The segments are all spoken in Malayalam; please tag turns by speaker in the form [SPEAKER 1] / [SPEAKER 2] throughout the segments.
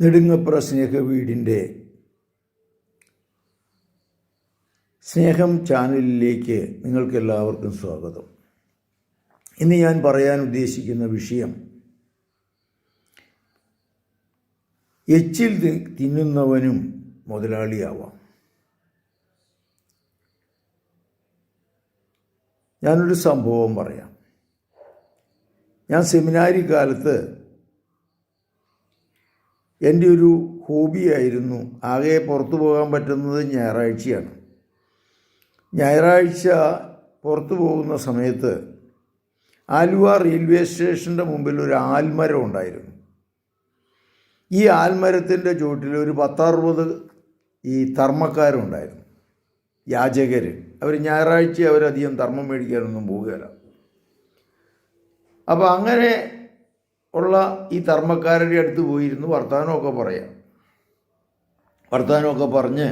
[SPEAKER 1] നെടുങ്ങപ്ര സ്നേഹ വീടിന്റെ സ്നേഹം ചാനലിലേക്ക് നിങ്ങൾക്കെല്ലാവർക്കും സ്വാഗതം. ഇന്ന് ഞാൻ പറയാൻ ഉദ്ദേശിക്കുന്ന വിഷയം എച്ചിൽ തിന്നുന്നവനും മുതലാളിയാവാം. ഞാനൊരു സംഭവം പറയാം. ഞാൻ സെമിനാരി കാലത്ത് എന്റെ ഒരു ഹോബിയായിരുന്നു ആകെ പുറത്തു പോകാൻ പറ്റുന്നത് ഞായറാഴ്ചയാണ്. ഞായറാഴ്ച പുറത്തു പോകുന്ന സമയത്ത് ആലുവ റെയിൽവേ സ്റ്റേഷന്റെ മുമ്പിൽ ഒരു ആൽമരം ഉണ്ടായിരുന്നു. ഈ ആൽമരത്തിന്റെ ചുവട്ടിൽ ഒരു പത്തറുപത് ഈ ധർമ്മക്കാരുണ്ടായിരുന്നു. യാചകർ അവർ ഞായറാഴ്ച അവരധികം ധർമ്മം മേടിക്കാനൊന്നും പോവുകയില്ല. അപ്പോൾ അങ്ങനെ ഉള്ള ഈ ധർമ്മക്കാരുടെ അടുത്ത് പോയിരുന്നു. വർത്തമാനമൊക്കെ പറയാം. വർത്തമാനമൊക്കെ പറഞ്ഞ്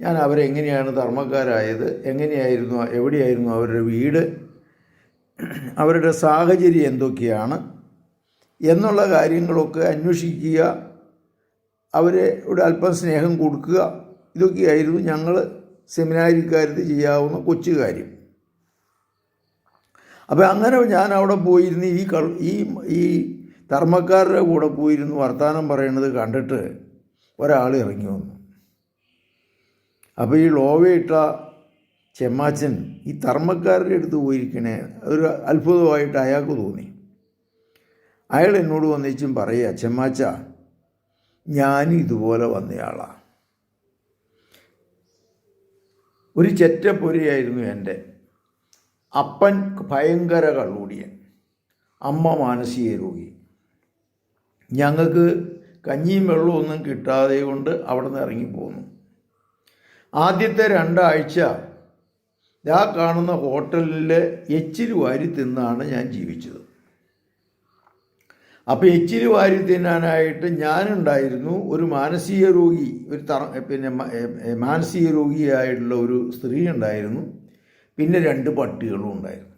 [SPEAKER 1] ഞാൻ അവരെങ്ങനെയാണ് ധർമ്മക്കാരായത് എങ്ങനെയായിരുന്നു എവിടെയായിരുന്നു അവരുടെ വീട് അവരുടെ സാഹചര്യം എന്തൊക്കെയാണ് എന്നുള്ള കാര്യങ്ങളൊക്കെ അന്വേഷിക്കുക അവരെ ഒരു അല്പം സ്നേഹം കൊടുക്കുക ഇതൊക്കെയായിരുന്നു ഞങ്ങൾ സെമിനാരിക്കാരത്ത് ചെയ്യാവുന്ന കൊച്ചു കാര്യം. അപ്പോൾ അങ്ങനെ ഞാൻ അവിടെ പോയിരുന്ന് ഈ ഈ ഈ ധർമ്മക്കാരുടെ കൂടെ പോയിരുന്ന്. വർത്തമാനം പറയുന്നത് കണ്ടിട്ട് ഒരാൾ ഇറങ്ങി വന്നു. അപ്പോൾ ഈ ലോവയിട്ട ചെമ്മാച്ചൻ ഈ ധർമ്മക്കാരുടെ അടുത്ത് പോയിരിക്കണേ. ഒരു അത്ഭുതമായിട്ട് അയാൾക്ക് തോന്നി. അയാൾ എന്നോട് വന്നിച്ചും പറയുക ചെമ്മാച്ച ഞാനും ഇതുപോലെ വന്നയാളാണ് ഒരു ചെറ്റപ്പൊരിയായിരുന്നു എന്റെ. അപ്പൻ ഭയങ്കര കള്ളൂടിയൻ. അമ്മ മാനസിക രോഗി. ഞങ്ങൾക്ക് കഞ്ഞിയും വെള്ളവും ഒന്നും കിട്ടാതെ കൊണ്ട് അവിടെ നിന്ന് ഇറങ്ങിപ്പോന്നു. ആദ്യത്തെ രണ്ടാഴ്ച ആ കാണുന്ന ഹോട്ടലിലെ എച്ചിരി വാരി തിന്നാണ് ഞാൻ ജീവിച്ചത്. അപ്പോൾ എച്ചിരി വാരി തിന്നാനായിട്ട് ഞാനുണ്ടായിരുന്നു ഒരു മാനസിക രോഗി ഒരു തറ പിന്നെ മാനസിക രോഗിയായിട്ടുള്ള ഒരു സ്ത്രീ ഉണ്ടായിരുന്നു. പിന്നെ രണ്ട് പട്ടികളും ഉണ്ടായിരുന്നു.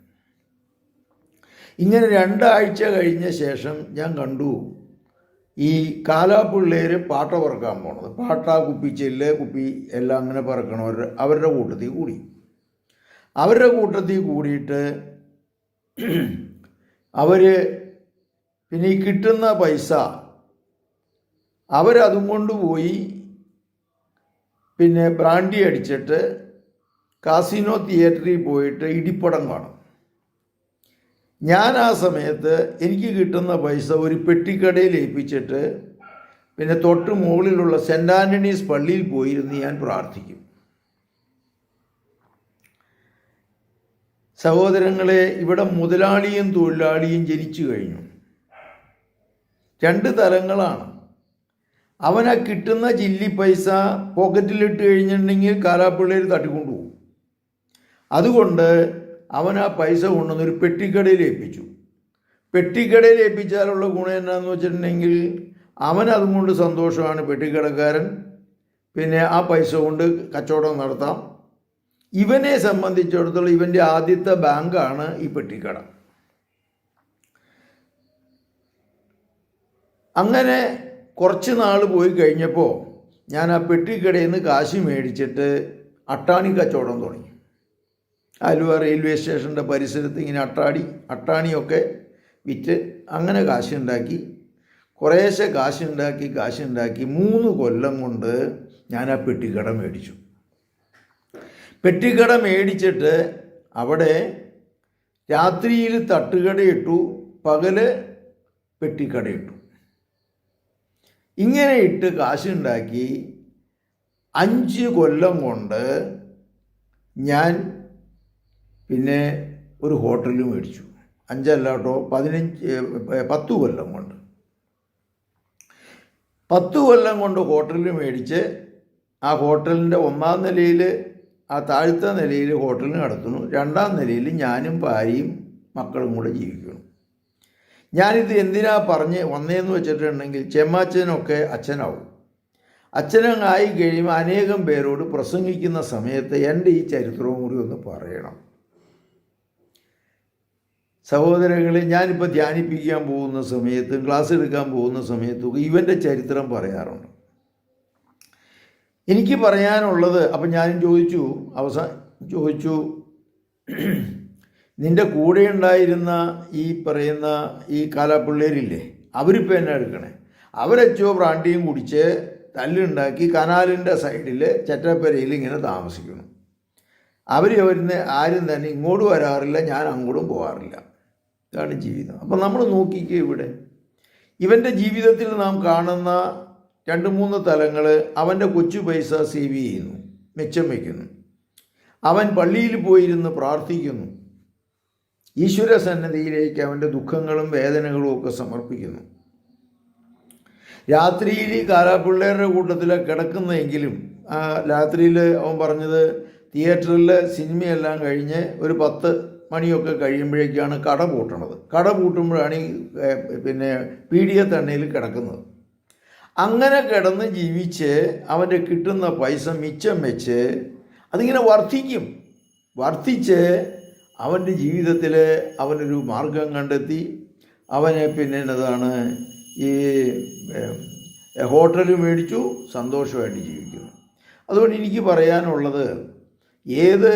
[SPEAKER 1] ഇങ്ങനെ രണ്ടാഴ്ച കഴിഞ്ഞ ശേഷം ഞാൻ കണ്ടു ഈ കാലാപ്പിള്ളേർ പാട്ട പറക്കാൻ പോണത്. പാട്ട കുപ്പി ചെല്ല് കുപ്പി എല്ലാം അങ്ങനെ പറക്കണവർ അവരുടെ കൂട്ടത്തിൽ കൂടി. അവരുടെ കൂട്ടത്തിൽ കൂടിയിട്ട് അവർ പിന്നെ ഈ കിട്ടുന്ന പൈസ അവരതും കൊണ്ടുപോയി പിന്നെ ബ്രാൻഡി അടിച്ചിട്ട് കാസിനോ തിയേറ്ററിൽ പോയിട്ട് ഇടിപ്പടം കാണും. ഞാൻ ആ സമയത്ത് എനിക്ക് കിട്ടുന്ന പൈസ ഒരു പെട്ടിക്കടയിൽ ഏൽപ്പിച്ചിട്ട് പിന്നെ തൊട്ട് മുകളിലുള്ള സെന്റ് ആന്റണീസ് പള്ളിയിൽ പോയിരുന്ന് ഞാൻ പ്രാർത്ഥിക്കും. സഹോദരങ്ങളെ ഇവിടെ മുതലാളിയും തൊഴിലാളിയും ജനിച്ചു കഴിഞ്ഞു. രണ്ട് തരങ്ങളാണ് അവൻ ആ കിട്ടുന്ന ചില്ലി പൈസ പോക്കറ്റിലിട്ട് കഴിഞ്ഞിട്ടുണ്ടെങ്കിൽ കാലാപ്പിള്ളേർ തട്ടിക്കൊണ്ടുപോകും. അതുകൊണ്ട് അവൻ ആ പൈസ കൊണ്ടുവന്ന് ഒരു പെട്ടിക്കടയിൽ ഏൽപ്പിച്ചു. പെട്ടിക്കടയിൽ ഏൽപ്പിച്ചാലുള്ള ഗുണം എന്നാന്ന് വെച്ചിട്ടുണ്ടെങ്കിൽ അവൻ അതും കൊണ്ട് സന്തോഷമാണ് പെട്ടിക്കടക്കാരൻ. പിന്നെ ആ പൈസ കൊണ്ട് കച്ചവടം നടത്താം. ഇവനെ സംബന്ധിച്ചിടത്തോളം ഇവന്റെ ആദ്യത്തെ ബാങ്കാണ് ഈ പെട്ടിക്കട. അങ്ങനെ കുറച്ച് നാൾ പോയി കഴിഞ്ഞപ്പോൾ ഞാൻ ആ പെട്ടിക്കടയിൽ നിന്ന് കാശ് മേടിച്ചിട്ട് അട്ടാണി കച്ചവടം തുടങ്ങി. ആലുവ റെയിൽവേ സ്റ്റേഷന്റെ പരിസരത്ത് ഇങ്ങനെ അട്ടാടി അട്ടാണിയൊക്കെ വിറ്റ് അങ്ങനെ കാശുണ്ടാക്കി. കുറേശ്ശെ കാശുണ്ടാക്കി കാശുണ്ടാക്കി മൂന്ന് കൊല്ലം കൊണ്ട് ഞാൻ ആ പെട്ടിക്കട മേടിച്ചു. പെട്ടിക്കട മേടിച്ചിട്ട് അവിടെ രാത്രിയിൽ തട്ടുകടയിട്ടു പകൽ പെട്ടിക്കടയിട്ടു. ഇങ്ങനെ ഇട്ട് കാശുണ്ടാക്കി അഞ്ച് കൊല്ലം കൊണ്ട് ഞാൻ പിന്നെ ഒരു ഹോട്ടലിൽ മേടിച്ചു. അഞ്ചല്ല കേട്ടോ പതിനഞ്ച് പത്ത് കൊല്ലം കൊണ്ട്. പത്ത് കൊല്ലം കൊണ്ട് ഹോട്ടലിൽ മേടിച്ച് ആ ഹോട്ടലിന്റെ ഒന്നാം നിലയിൽ ആ താഴ്ത്ത നിലയിൽ ഹോട്ടലിന് കടത്തുന്നു രണ്ടാം നിലയിൽ ഞാനും ഭാര്യയും മക്കളും കൂടെ ജീവിക്കുന്നു. ഞാനിത് എന്തിനാ പറഞ്ഞ് വന്നതെന്ന് വെച്ചിട്ടുണ്ടെങ്കിൽ ചെമ്മാച്ചനൊക്കെ അച്ഛനാവും. അച്ഛനങ്ങായി കഴിയുമ്പോൾ അനേകം പേരോട് പ്രസംഗിക്കുന്ന സമയത്ത് എന്റെ ഈ ചരിത്രവും കൂടി ഒന്ന് പറയണം. സഹോദരങ്ങളെ ഞാനിപ്പോൾ ധ്യാനിപ്പിക്കാൻ പോകുന്ന സമയത്തും ക്ലാസ് എടുക്കാൻ പോകുന്ന സമയത്തും ഇവന്റെ ചരിത്രം പറയാറുണ്ട്. എനിക്ക് പറയാനുള്ളത് അപ്പം ഞാനും ചോദിച്ചു അവസാനം ചോദിച്ചു നിന്റെ കൂടെ ഉണ്ടായിരുന്ന ഈ പറയുന്ന ഈ കാലാപ്പിള്ളേരില്ലേ അവരിപ്പോൾ എന്നെ എടുക്കണേ? അവരച്ചോ ബ്രാണ്ടിയും കുടിച്ച് തല്ലുണ്ടാക്കി കനാലിന്റെ സൈഡിൽ ചെറ്റപ്പരയിൽ ഇങ്ങനെ താമസിക്കുന്നു. അവർ അവരുന്ന് ആരും തന്നെ ഇങ്ങോട്ട് വരാറില്ല ഞാൻ അങ്ങോട്ടും പോകാറില്ല ഇതാണ് ജീവിതം. അപ്പം നമ്മൾ നോക്കിക്കുക ഇവിടെ. ഇവന്റെ ജീവിതത്തിൽ നാം കാണുന്ന രണ്ട് മൂന്ന് തലങ്ങൾ അവന്റെ കൊച്ചു പൈസ സേവ് ചെയ്യുന്നു മെച്ചം വയ്ക്കുന്നു. അവൻ പള്ളിയിൽ പോയിരുന്ന് പ്രാർത്ഥിക്കുന്നു. ഈശ്വര സന്നദ്ധിയിലേക്ക് അവന്റെ ദുഃഖങ്ങളും വേദനകളും ഒക്കെ സമർപ്പിക്കുന്നു. രാത്രിയിൽ കാലാപ്പിള്ളേരുടെ കൂട്ടത്തിൽ കിടക്കുന്നതെങ്കിലും രാത്രിയിൽ അവൻ പറഞ്ഞത് തിയേറ്ററിൽ സിനിമയെല്ലാം കഴിഞ്ഞ് ഒരു പത്ത് മണിയൊക്കെ കഴിയുമ്പോഴേക്കാണ് കട പൂട്ടണത്. കട പൂട്ടുമ്പോഴാണ് ഈ പിന്നെ പീഡിയ തണ്ണയിൽ കിടക്കുന്നത്. അങ്ങനെ കിടന്ന് ജീവിച്ച് അവന്റെ കിട്ടുന്ന പൈസ മിച്ചം വെച്ച് അതിങ്ങനെ വർദ്ധിക്കും. വർദ്ധിച്ച് അവന്റെ ജീവിതത്തിൽ അവനൊരു മാർഗം കണ്ടെത്തി. അവനെ പിന്നെ എന്നതാണ് ഈ ഹോട്ടൽ മേടിച്ചു സന്തോഷമായിട്ട് ജീവിക്കുന്നു. അതുകൊണ്ട് എനിക്ക് പറയാനുള്ളത് ഏത്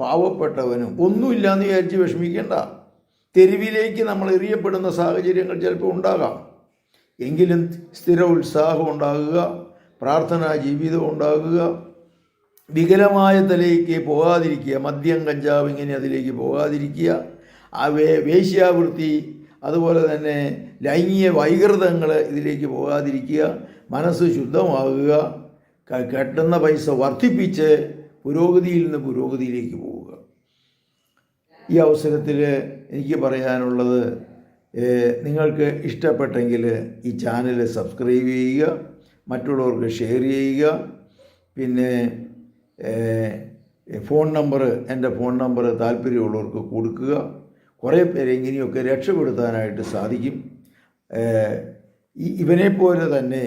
[SPEAKER 1] പാവപ്പെട്ടവനും ഒന്നുമില്ലാന്ന് വിചാരിച്ച് വിഷമിക്കേണ്ട. തെരുവിലേക്ക് നമ്മൾ എറിയപ്പെടുന്ന സാഹചര്യങ്ങൾ ചിലപ്പോൾ ഉണ്ടാകാം. എങ്കിലും സ്ഥിര ഉത്സാഹം ഉണ്ടാകുക പ്രാർത്ഥനാ ജീവിതം ഉണ്ടാകുക വികലമായ തലയ്ക്ക് പോകാതിരിക്കുക മദ്യം കഞ്ചാവ് ഇങ്ങനെ അതിലേക്ക് പോകാതിരിക്കുക ആ വേ വേശ്യാവൃത്തി അതുപോലെ തന്നെ ലൈംഗിക വൈകൃതങ്ങൾ ഇതിലേക്ക് പോകാതിരിക്കുക മനസ്സ് ശുദ്ധമാകുക കെട്ടുന്ന പൈസ വർദ്ധിപ്പിച്ച് പുരോഗതിയിൽ നിന്ന് പുരോഗതിയിലേക്ക് പോവുക. ഈ അവസരത്തിൽ എനിക്ക് പറയാനുള്ളത് നിങ്ങൾക്ക് ഇഷ്ടപ്പെട്ടെങ്കിൽ ഈ ചാനൽ സബ്സ്ക്രൈബ് ചെയ്യുക മറ്റുള്ളവർക്ക് ഷെയർ ചെയ്യുക. പിന്നെ ഫോൺ നമ്പർ എന്റെ ഫോൺ നമ്പർ താല്പര്യമുള്ളവർക്ക് കൊടുക്കുക. കുറേ പേരെ ഇങ്ങനെയൊക്കെ രക്ഷപ്പെടുത്താനായിട്ട് സാധിക്കും. ഇവനെപ്പോലെ തന്നെ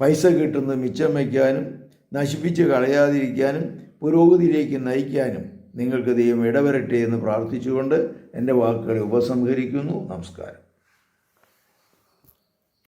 [SPEAKER 1] പൈസ കിട്ടുന്നത് മിച്ചം വയ്ക്കാനും നശിപ്പിച്ച് കളയാതിരിക്കാനും പുരോഗതിയിലേക്ക് നയിക്കാനും നിങ്ങൾക്ക് ദൈവം ഇടവരട്ടെ എന്ന് പ്രാർത്ഥിച്ചുകൊണ്ട് എന്റെ വാക്കുകളെ ഉപസംഹരിക്കുന്നു. നമസ്കാരം.